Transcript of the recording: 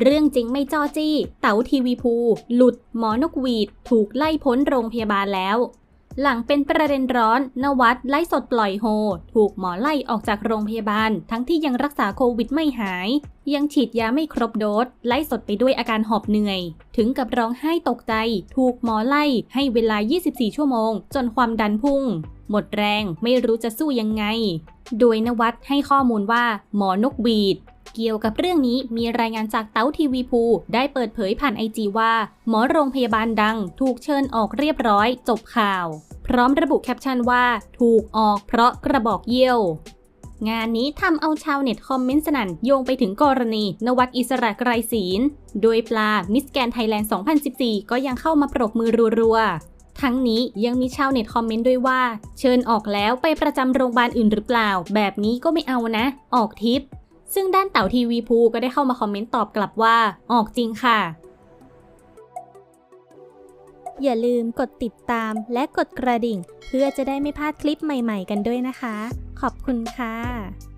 เรื่องจริงไม่จ้อจี้ เต๋าทีวีภู หลุดหมอนกหวีด ถูกไล่พ้นโรงพยาบาลแล้ว หลังเป็นประเด็นร้อน นวัดไล่สดปล่อยโฮ ถูกหมอไล่ออกจากโรงพยาบาล ทั้งที่ยังรักษาโควิดไม่หาย ยังฉีดยาไม่ครบโดส ไล่สดไปด้วยอาการหอบเหนื่อย ถึงกับร้องไห้ตกใจ ถูกหมอไล่ให้เวลา 24 ชั่วโมง จนความดันพุ่ง หมดแรงไม่รู้จะสู้ยังไงโดยนวัดให้ข้อมูลว่าหมอนกหวีด เกี่ยวกับเรื่องนี้มีรายงานจากเต้าทีวีภูได้เปิดเผยผ่านไอจีว่า หมอโรงพยาบาลดัง ถูกเชิญออกเรียบร้อย จบข่าว พร้อมระบุแคปชั่นว่า ถูกออกเพราะกระบอกเยี่ยวงานนี้ทำเอาชาวเน็ตคอมเมนต์สนั่นโยงไปถึงกรณี นวัดอิสระไกรศีล โดยปลามิสแกนไทยแลนด์ 2014 ก็ยังเข้ามาปรบมือรัวๆ ทั้งนี้ยังมีชาวเน็ตคอมเมนต์ด้วยว่า เชิญออกแล้วไปประจำโรงพยาบาลอื่นหรือเปล่า แบบนี้ก็ไม่เอานะ ออกทิป ซึ่งด้านเต่าทีวีภูก็ได้เข้ามาคอมเมนต์ตอบกลับว่า ออกจริงค่ะ อย่าลืมกดติดตามและกดกระดิ่ง เพื่อจะได้ไม่พลาดคลิปใหม่ๆ กันด้วยนะคะ ขอบคุณค่ะ